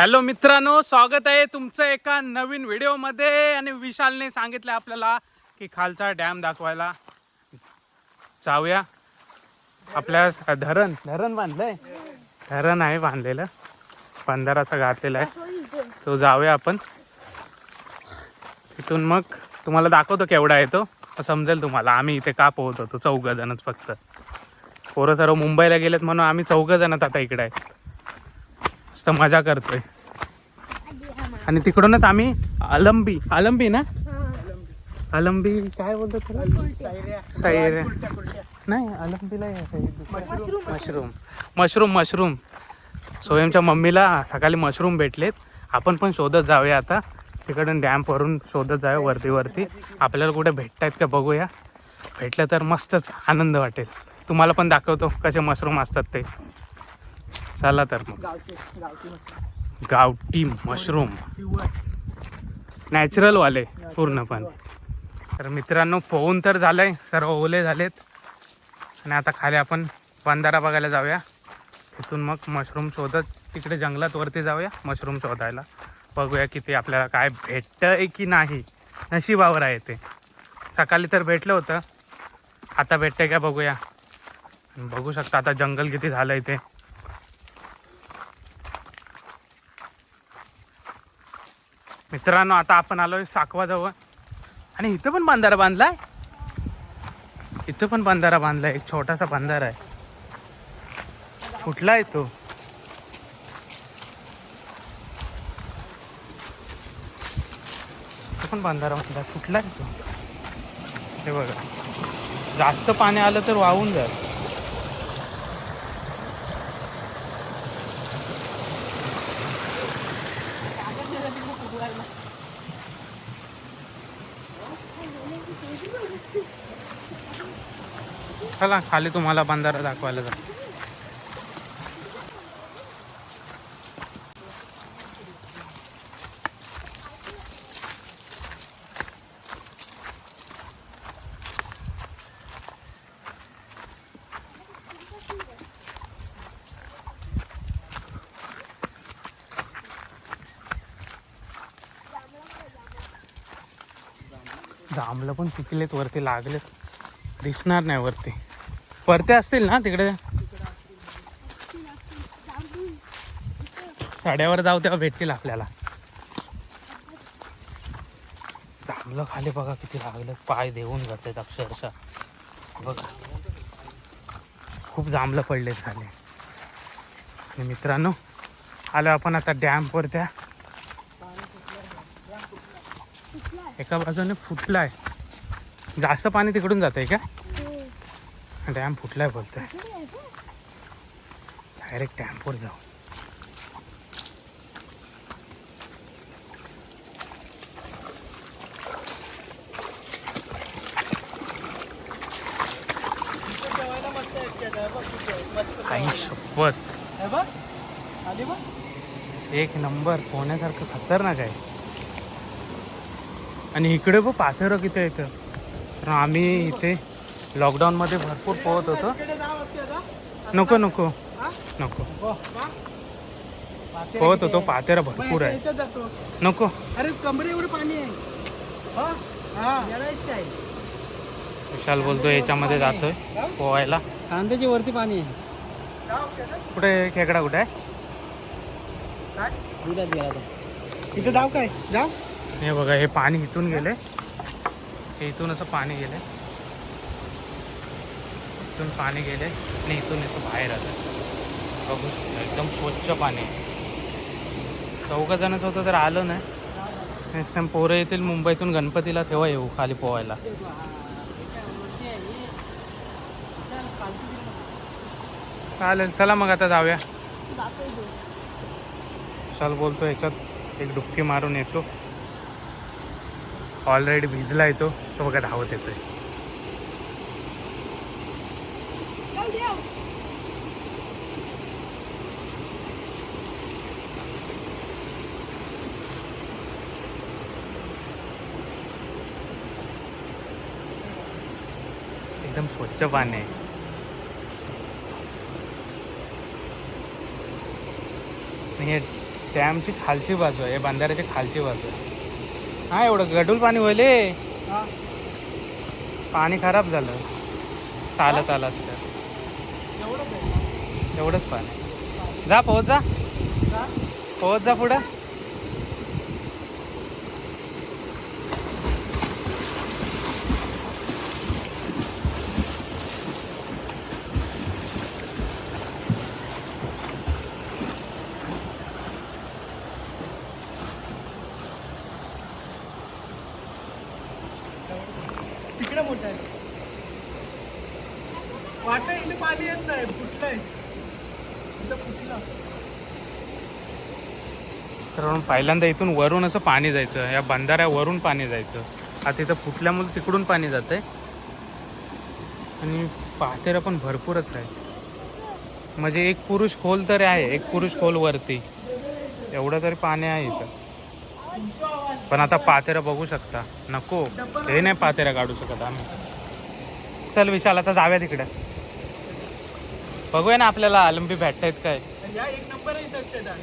Hello मित्रांनो स्वागत आहे तुमचं एका नवीन व्हिडिओमध्ये. आणि विशालने सांगितलं आपल्याला की खालचा डॅम दाखवायला. जाऊया. आपल्या धरण धरण बांधलंय. धरण आहे बांधलेलं. बंधाराचा घातलेला आहे. तो जाऊया आपण. तिथून मग तुम्हाला दाखवतो केवढा आहे तो. समजेल तुम्हाला. आम्ही इथे का पोहत होतो? चौघ जणच फक्त. पोरं सर्व मुंबईला गेलेत म्हणून आम्ही चौघ जणच आता इकडे आहे. मस्त मजा करतोय. आणि तिकडूनच आम्ही अलंबी अलंबी ना? अलंबी काय बोलतो सैर नाही अलंबीला मशरूम. मशरूम. मशरूम सोयमच्या मम्मीला सकाळी मशरूम भेटलेत. आपण पण शोधत जाऊया आता. तिकडून डॅम्पवरून शोधत जाऊया वरती वरती. आपल्याला कुठे भेटतायत का बघूया. भेटलं तर मस्तच आनंद वाटेल. तुम्हाला पण दाखवतो कसे मशरूम असतात ते. चला तर मग. गावठी मशरूम. नॅचरलवाले पूर्णपणे. तर मित्रांनो पोहून तर झालंय सर्व ओले झालेत. आणि आता खाली आपण बंधारा बघायला जाऊया. तिथून मग मशरूम शोधत तिकडे जंगलात वरती जाऊया मशरूम शोधायला. बघूया की ते आपल्याला काय भेटतंय की नाही. नशिबावर आहे ते. सकाळी तर भेटलं होतं. आता भेटतंय का बघूया. बघू शकता आता जंगल किती झालं इथे मित्रांनो आता आपण आलोय साकवाजवळ. आणि इथं पण बंधारा बांधलाय. इथं पण बंधारा बांधलाय. एक छोटासा बंधारा आहे. कुठला आहे तो? इथं पण बंधारा बांधला कुठला आहे तो? हे बघा. जास्त पाणी आलं तर वाहून जाईल. चला खाली तुम्हाला बंधारा दाखवायला जा. जांभळं पण पिकलेत वरती लागलेत. दिसणार नाही वरती. परत्या असतील ना तिकडे? साड्यावर जाऊ तेव्हा भेटतील आपल्याला. चांगलं खाली बघा किती लागलं. पाय देऊन जातात अक्षरशः. बघा. खूप जांभलं पडलेत खाली. आणि मित्रांनो आलो आपण आता डॅमवर त्या एका बाजूने फुटलाय. जास्त पाणी तिकडून जात आहे का? डॅम फुटलाय फक्त डायरेक्ट डॅमवर जाऊ. काही शपथ. एक नंबर पोहण्यासारखं खतरनाक आहे. आणि इकडे बघ पाचरं किती येतं कारण आम्ही इथे लॉकडाऊनमध्ये भरपूर पोहत होतो. नको नको. नको. पोहत होतो पातेरा भरपूर आहे. नको. अरे कमरे एवढं पाणी आहे. हा? हा. विशाल बोलतो याच्यामध्ये जातोय पोहायला. कांद्याच्या वरती पाणी आहे. कुठे खेकडा कुठे आहे? जाऊ काय? जाऊ? हे बघा हे पाणी इथून गेले. हे इथून असं पाणी गेले. इथून पाणी गेले आणि इथून असं बाहेर आलं. बघू एकदम स्वच्छ पाणी. चौघ जणच होतं तर आलं नाही. नेक्स्ट टाइम पोरं येतील मुंबईतून गणपतीला तेव्हा येऊ खाली पोहायला. चालेल चला मग आता जाऊया. चल बोलतो याच्यात. एक डुबकी मारून येतो. ऑलरेडी भिजला येतो तो बघा धावत येतोय एकदम स्वच्छ पाणी आहे हे डॅमची खालची बाजू आहे बंधाऱ्याची खालची बाजू आहे. हा एवढं गडूल पाणी होईल पाणी खराब झालं. चालत आलाच तर एवढंच पाणी. जा पोहोच जा? पोहोच जा पुढं. वाटतं इथे पाणी येत नाही फुटलंय. इथं फुटलं. तर पहिल्यांदा इथून वरून असं पाणी जायचं या बंधाऱ्यावरून पाणी जायचं. आता इथं फुटल्यामुळे तिकडून पाणी जातंय. आणि पातेरा पण भरपूरच आहे. म्हणजे एक पुरुष खोल तरी आहे एक पुरुष खोल वरती. एवढं तरी पाणी आहे इथं. पण आता पातेरा बघू शकता. नको. हे नाही पातेरा काढू शकत आम्ही. चल विशाल आता जाऊया तिकडे. बघूया ना आपल्याला आलंबी भेटतायत काय. या एक नंबर आहे. इथं शेतात.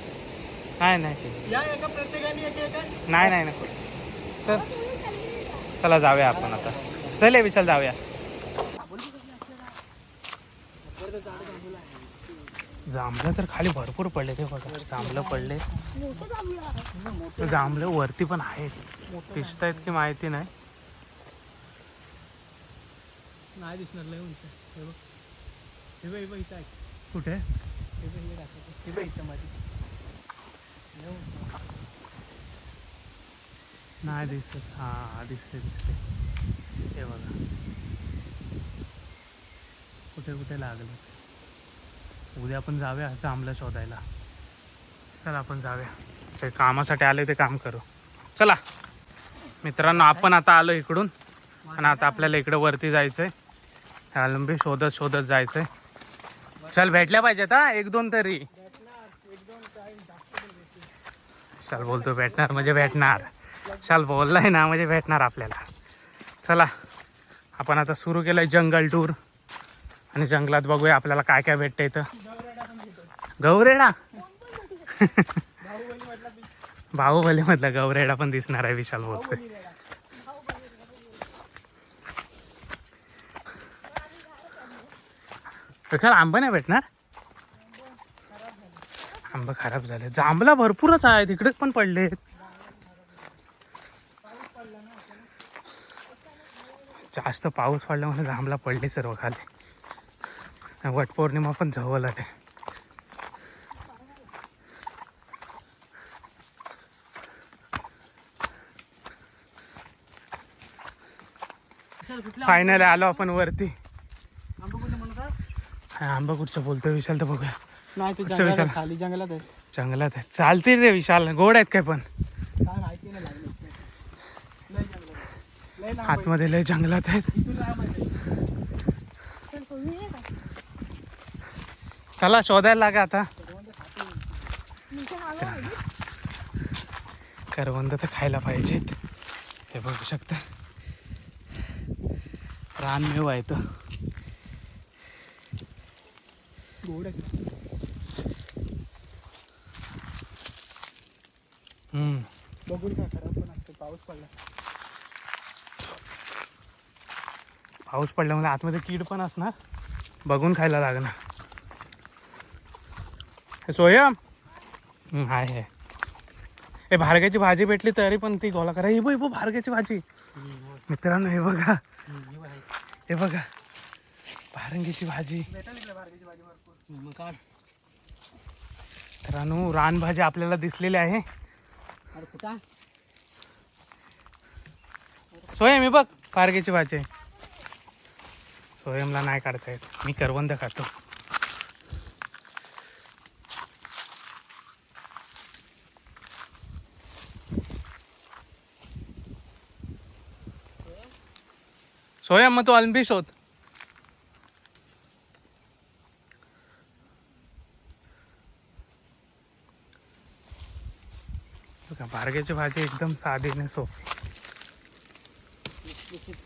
नाही नाही या एका प्रत्येकाने एक एक आहे. नाही नाही नको चल. चला जाऊया आपण आता. चल ये विशाल जाऊया. जांभलं तर खाली भरपूर पडले ते बघा. जांभलं पडले. जांभलं वरती पण आहेत. दिसत आहेत की माहिती नाही. नाही दिसणार लय उंच. हे बघ हे इथं आहे. कुठे? हे बघ हे दाखवतो. हे बघ इथं आहे. नाही दिसत. हा दिसते दिसते हे बघा. कुठे कुठे लागलं? उद्या आपण जाऊया जांभलं शोधायला. चला आपण जाऊया. कामासाठी आले ते काम करू. चला. मित्रांनो आपण आता आलो इकडून. आणि आता आपल्याला इकडे वरती जायचंय. अल्बी शोधत शोधत जायचंय. चल भेटल्या पाहिजेत हा? एक दोन तरी. चल बोलतो भेटणार म्हणजे भेटणार. चल बोललाय ना म्हणजे भेटणार आपल्याला. चला आपण आता सुरू केलंय जंगल टूर आणि जंगलात बघूया आपल्याला काय काय भेटतं इथं. गवरेडा गौरेडा? बाहुबली म्हटलं मधला गौरेडा पण दिसणार आहे विशाल बोलतोय बाहुबली रेडा. विशाल आंबा नाही भेटणार. आंबा खराब झाले. जांभला भरपूरच आहे तिकडेच पण पडले. जास्त पाऊस पडल्यामुळे जांभला पडले सर्व खाली. वटपौर्णिमा पण जवळ आहे फायनल आलो आपण वरती. हा, आंबा कुठचं बोलतोय? विशाल तर बघूया. नाही ते जंगलात विशाल? आहे, खाली जंगलात आहे. जंगलात आहे. चालते रे विशाल. गोड आहेत काय पण. काय माहिती नाही लागलं. लय जंगलात आहे. लय लांब आहे. आतमध्ये लय जंगलात आहेत. इथून लांब आहे. ते. चला शोधायला लागा आता. करवंद तर खायला पाहिजेत. हे बघू शकता. रानमेव आहे तो. गोड आहे. बघून खराब पण असते पाऊस पडला पाऊस पडल्यामुळे आतमध्ये कीड पण असणार. बघून खायला लागणार. हे सोयम हाय आहे हे भारग्याची भाजी भेटली तरी पण ती गोळा करा. हे बघ हे भारग्याची भाजी. मित्रांनो हे बघा. हे बघा. भारंगीची भाजी. काय? मित्रांनो रानभाजी आपल्याला दिसलेली आहे? सोयम हे बघ भारग्याची भाजी. आहे. सोयमला नाही काढता येत. मी करवंद खातो. सोयम मग तू अल्बी शोध. वांग्याची भाजी एकदम साधी आणि सोपी.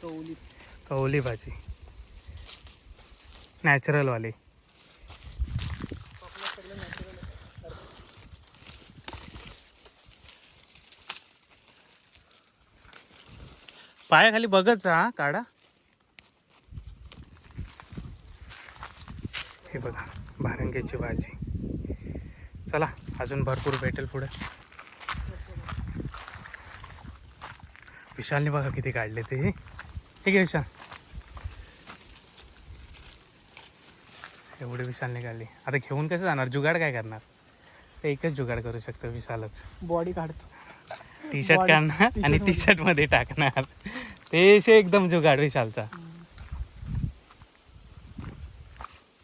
कवली कवली भाजी नॅचरलवाली पायाखाली बघत जा काढा. हे बघा भारंग्याची भाजी. चला अजून भरपूर भेटेल पुढे. विशालने बघा किती काढले ते. ठीक आहे विशाल. एवढे विशालने काढले. आता घेऊन कसं जाणार? जुगाड काय करणार? ते एकच जुगाड करू शकतो विशालच. बॉडी काढतो. टी शर्ट काढणार आणि टी मध्ये. शर्टमध्ये टाकणार. ते एकदम जुगाड विशालचा.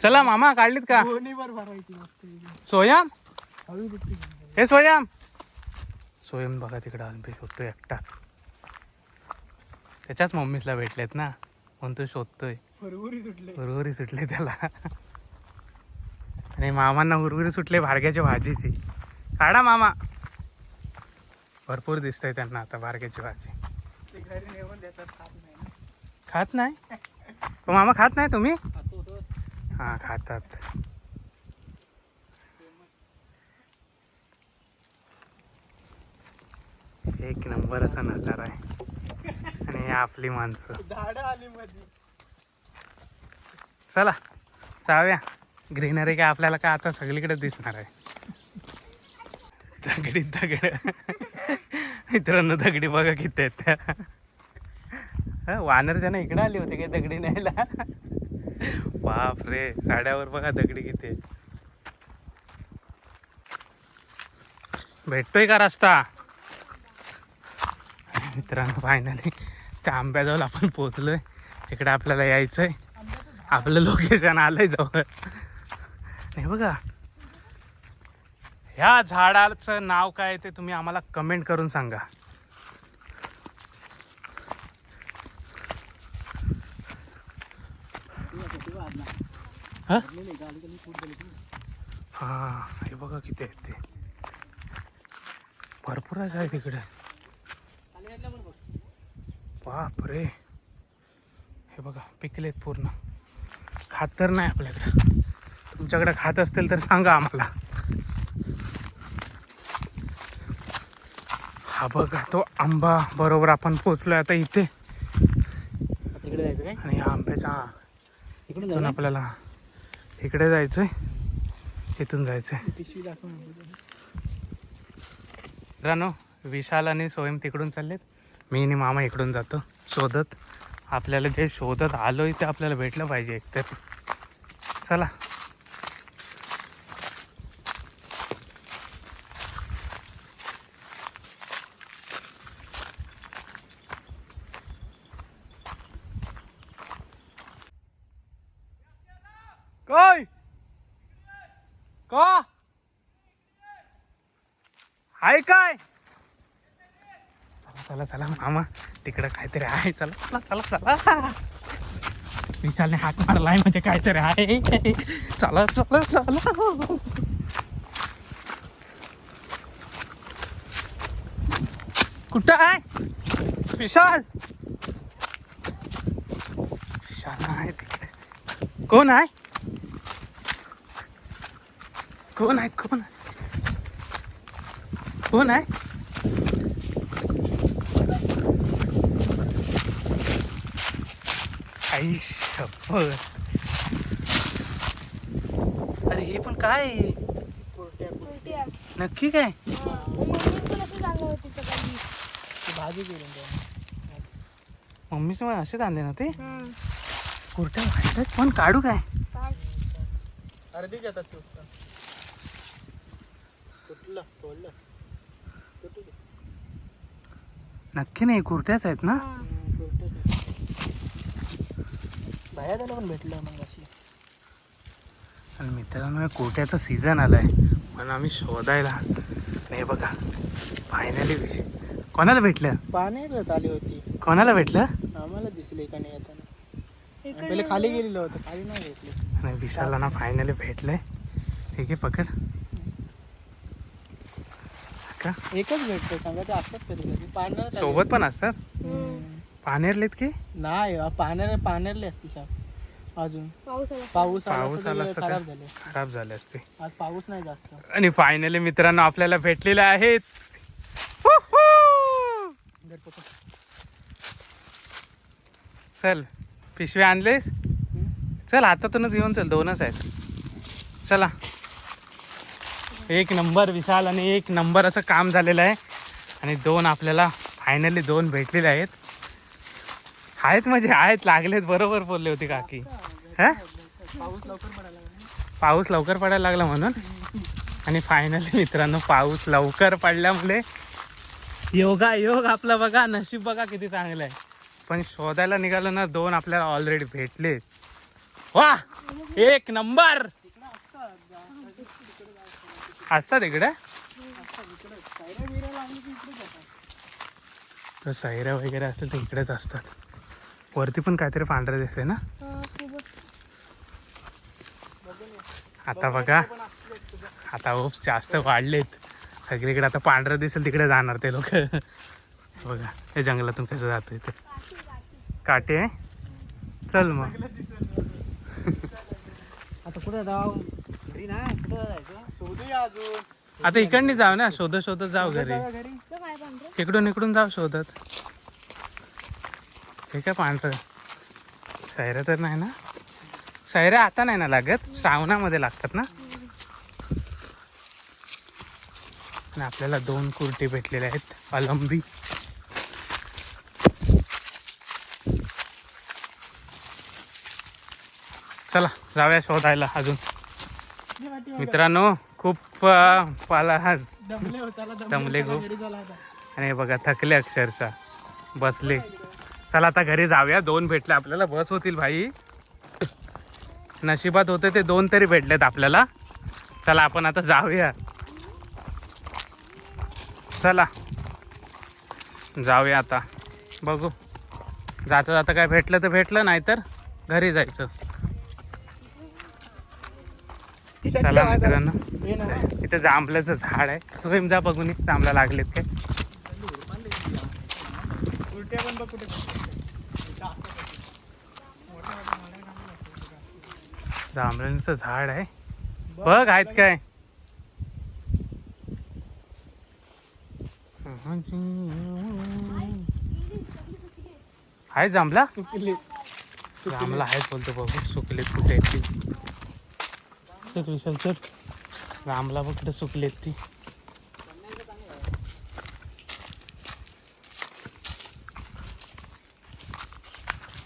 चला मामा काढलीत का. सोयम? हे सोयम. सोयम बघा तिकडे अनुभव शोधतोय एकटाच. त्याच्याच मम्मीसला भेटलेत ना. म्हणून तो शोधतोय. भरभुरी सुटले. उरवरी सुटले त्याला. आणि मामांना उरवरी सुटले भार्ग्याच्या भाजीची. काढा मामा. भरपूर दिसतंय त्यांना आता भार्ग्याची भाजी. खात नाही मामा खात नाही तुम्ही? तो हा खातात. एक नंबरचा नजारा आहे. आणि आपली माणसं. झाडं आली मध्ये चला जाऊया. ग्रीनरी काय आपल्याला काय आता सगळीकडे दिसणार आहे. दगडी दगड. मित्रांनो दगडी बघा किती आहेत त्या. हा, वानरच्या ना इकडे आली होती काय दगडी न्यायला? बाप रे साड्यावर बघा दगडी किती आहेत. भेटतोय का रस्ता? मित्रांनो फायनली त्या आंब्याजवळ आपण पोहोचलोय. तिकडे आपल्याला यायचंय. आपलं लोकेशन आलंय जवळ. नाही बघा. ह्या झाडाचं नाव काय ते तुम्ही आम्हाला कमेंट करून सांगा. हा हा हे बघा किती आहेत ते. भरपूर आहे काय तिकडे? बाप रे हे बघा पिकलेत पूर्ण. खात तर नाही आपल्याकडे. तुमच्याकडे खात असतील तर सांगा आम्हाला. हा बघा तो आंबा बरोबर आपण पोचलोय आता इथे. तिकडे जायचं काय? आणि ह्या आंब्याच्या इकडून आपल्याला इकडे जायचंय. इथून जायचंय. रानो विशाल आणि सोयम तिकडून चाललेत? मी आणि मामा इकडून जातो. शोधत. आपल्याला जे शोधत आलो आहे ते आपल्याला भेटलं पाहिजे एकतर. चला काय का आहे काय चला चला चला मामा तिकडं काहीतरी आहे. चला चला चला चला. विशालने हात मारलाय म्हणजे काहीतरी आहे. चला चला चला. कुठं आहे? विशाल? विशाल आहे तिकडे. कोण आहे? कोण आहे? कोण आहे? कोण आहे? आई शपथ अरे हे पण काय. नक्की काय? भाजी मम्मीच मग असेच आणले ना ते? हा. कुर्त्या वाटत पण काढू काय? काय? अर्धीच येतात तू. कुठलं? तोडलंस. कुठू? दे. नक्की नाही कुर्त्याच आहेत ना हा. हम्म, कुठंच आहे. बाहेर त्याला पण भेटलं मग अशी. आणि मित्रांनो कुर्त्याचं सीझन आलाय. म्हणून आम्ही शोधायला. आणि हे बघा फायनली विषय कोणाला भेटलं? पाण्यात आली होती. कोणाला भेटलं? आम्हाला दिसली का नाही येताना पहिले खाली गेलेलं होतं खाली नाही भेटली. आणि विशालला ना फायनली भेटलंय. ठीक आहे पकड. का एकच भेटतं सांगा ते असतात कधी कधी पाण्यात आली सोबत पण असतात. पानेरलेत की? नाही पाण्याने पाण्यारली असती साप अजून. पाऊस आला. पाऊस आला पाऊस असता आला तर खराब झाले. खराब झाले असते. आज पाऊस नाही जास्त. आणि फायनली मित्रांनो आपल्याला भेटलेले आहेत. पकड. चल पिशवी आणलेस? चल हातातूनच घेऊन चल दोनच आहेत. चला. एक नंबर विशाल आणि एक नंबर असं काम झालेलं आहे. आणि दोन आपल्याला फायनली दोन भेटलेले आहेत. आहेत म्हणजे आहेत लागलेत बरोबर बोलले होते काकी. हा? पाऊस लवकर पडायला लागला पाऊस लवकर पडायला लागला म्हणून. आणि फायनली मित्रांनो पाऊस लवकर पडल्यामुळे योगा योग आपला बघा नशीब बघा किती चांगलं आहे. पण शोधायला निघालो ना दोन आपल्याला ऑलरेडी भेटले. वा! एक नंबर! असतात इकडे? तर सैऱ्या वगैरे असेल तर इकडेच असतात. वरती पण काहीतरी पांढरं दिसतंय ना? हा. आता बघा. आता ओप्स जास्त वाढलेत. सगळीकडे आता पांढरं दिसेल तिकडे जाणार ते लोक. बघा हे जंगलातून कसं जातोय ते. काटे आहे? चल मग. आता कुठं जाऊ? आता इकडनी जाऊ ना शोधत शोधत जाऊ घरी. इकडून इकडून जाऊ शोधत. हे काय पांढरं सैऱ्या तर नाही ना? सैऱ्या आता नाही ना लागत? श्रावणामध्ये लागतात ना? आणि आपल्याला दोन कुर्ती भेटलेले आहेत अलंबी. चला जाऊया शोधायला अजून. मित्रांनो खूप पाला हा दमले चला खूप. आणि हे बघा थकले अक्षरशः. बसले. चला आता घरी जाऊया. दोन भेटले आपल्याला. बस होतील भाई. नशिबात होते ते दोन तरी भेटलेत आपल्याला. चला आपण आता जाऊया. चला. जाऊया आता. बघू. जाता जाता काय भेटलं तर भेटलं नाही तर घरी जायचं. चला मित्रांनो. इथं जांभल्याचं झाड आहे. स्वयं जा बघून जांभला लागलेत काय उलट्या पण बघ कुठे जांभळ्यांचं झाड आहे. बघ आहेत काय. आहे जांभला सुकली. जांभला आहे बोलतो बघू सुकलेत कुठे आहेत ती? विशाल चल. जांभला बघ कुठे सुकलेत ती.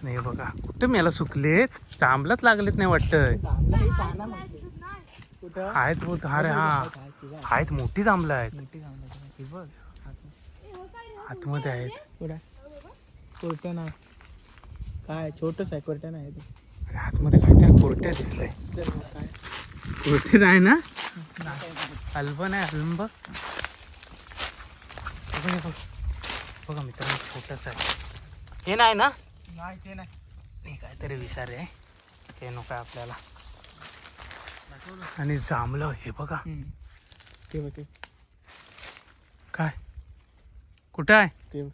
नाही बघा कुठे मेला सुकलेत? जांभलाच लागलेत नाही वाटतं? आहेत बोलतो अरे हा? आहेत मोठी जांभलं आहेत? आतमध्ये आहेत. कुठं? कोरट्या नाही काय छोटच आहे कोरट्या नाही आतमध्ये काहीतरी कोरट्या काय कोरटेच आहे ना? अल्ब नाही अल्ब बघा. मित्रांनो छोटस आहे. हे नाही ना? नाही ते नाही. काहीतरी विचार आहे. हे नको आहे आपल्याला. आणि जांभलं हे बघा. ते बघ ते. काय? कुठं आहे? ते.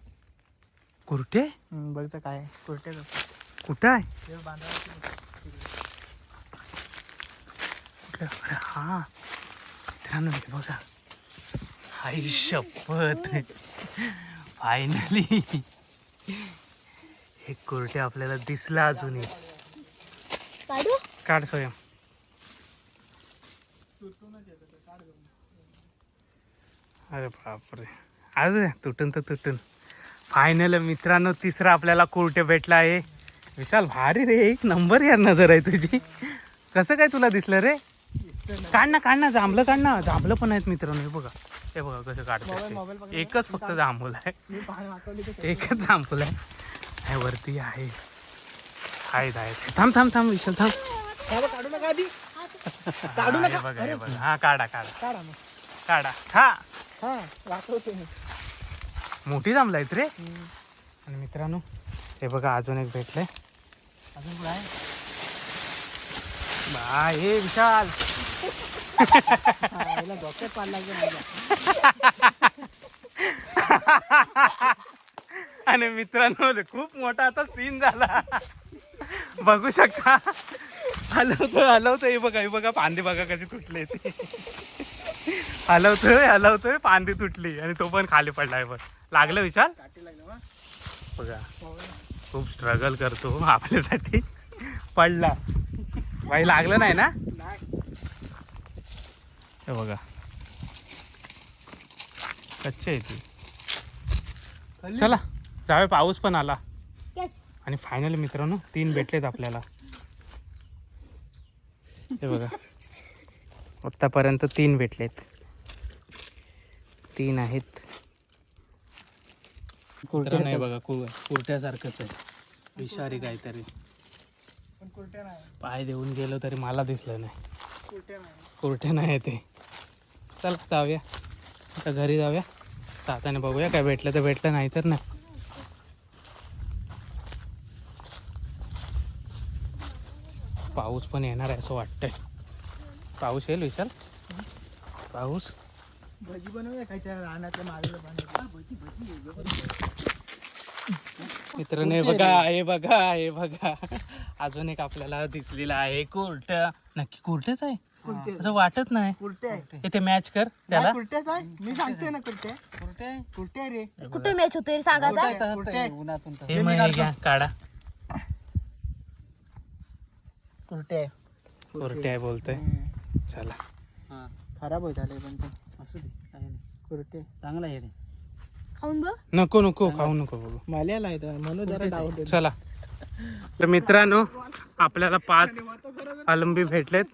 कुरटे बघचं काय बघ. कुठं आहे? ते ते. कुठलं? हा. मित्रांनो हे बघा. आई शपथ. फायनली हे कुरटे आपल्याला दिसला अजूनही. काढू? काढ स्वयं. अरे बापरे. आज तुटून तर तुटून. फायनल मित्रांनो तिसरा आपल्याला कुरटे भेटला आहे. विशाल भारी रे एक नंबर यार नजर आहे तुझी. कसं काय तुला दिसलं रे? काढ ना काढ ना जांभलं काढ ना. जांभलं पण आहेत मित्रांनो हे बघा. हे बघा कसं मोबाईल- मोबाईल काढतात बघा. ते. एकच फक्त जांभूल आहे. एकच जांभूल आहे. हे वरती आहे. आहेत आहेत. थांब थांब थांब विशाल थांब. काढू नका आधी. काढू नका. हे बघा हे बघा. हा काढा काढा. काढा मग. काढा. हा हा मी. मोठी जांभलं आहेत रे. हम्म. आणि मित्रांनो हे बघा अजून एक भेटलंय. अजून कुठं आहे? बा हे विशाल. हा, याला लागेल. आणि मित्रांनो खूप मोठा आता सीन झाला. बघू शकता. हलवतोय हलवतोय. हे बघा हे बघा पांदे बघा कशी तुटली ते. हलवतोय हलवतोय पांदी तुटली. आणि तो पण खाली पडलाय बघ. लागलं विचार बघा. खूप स्ट्रगल करतो हो, आपल्यासाठी. पडला. भाई लागलं नाही ना? हे बघा. कच्चे आहे ती. चला जावे पाऊस पण आला. आणि फायनल मित्रांनो तीन भेटलेत आपल्याला. हे बघा. आत्तापर्यंत तीन भेटलेत. तीन आहेत. कुरट्या नाही बघा कुर आहे. विषारी काहीतरी. पाय देऊन गेलो तरी मला दिसलं नाही. कुरट्या नाही नाही ते चल जाऊया. आता घरी जाऊया. ताताने बघूया काय भेटलं तर भेटलं नाही तर नाही. पाऊस पण येणार आहे असं वाटतंय. पाऊस येईल विशाल? पाऊस? भजी बनवूया काय त्या रानातल्या मित्रांनो हे बघा हे बघा हे बघा. अजून एक आपल्याला दिसलेला आहे कुर्ट. नक्की कुर्टेच आहे? कुर्टे असं वाटत नाही. कुर्टे आहे. इथे मॅच कर त्याला. कुर्ट्याच आहे मी सांगते ना कुर्टे कुर्टे कुर्टे रे. कुठे मॅच होते सांगा काढा. कुर्टे कुर्टे आहे बोलतोय. चला. खराब होत आले पण ते. असू दे कुर्टे चांगला आहे खाऊन बघ. नको नको खाऊ नको बघू माल्याला आहे म्हणून जरा डाऊट चला. तर मित्रांनो आपल्याला पाच अलंबी भेटलेत.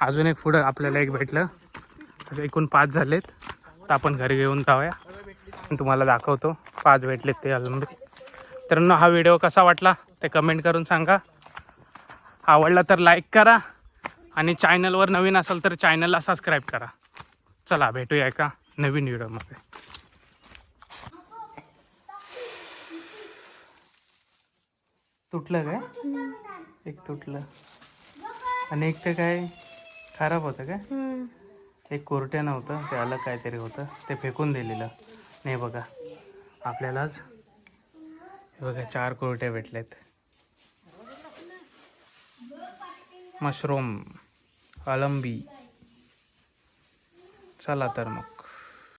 अजून एक पुढं आपल्याला एक भेटलं. एकूण पाच झालेत. तर आपण घरी घेऊन जाऊया. तुम्हाला दाखवतो. पाच भेटलेत ते अलंबी तर हा व्हिडिओ कसा वाटला ते कमेंट करून सांगा. आवडला तर लाईक करा आणि चॅनलवर नवीन असेल तर चॅनलला सबस्क्राईब करा. चला भेटूया एका नवीन व्हिडिओमध्ये तुटलं काय? एक तुटलं. आणि एक ते काय खराब होतं काय? एक कोरट्या नव्हतं ते अलग काहीतरी होतं ते फेकून दिलेलं. नाही बघा आपल्यालाच. बघा चार कोरट्या भेटलेत मशरूम अलंबी चला तर मग.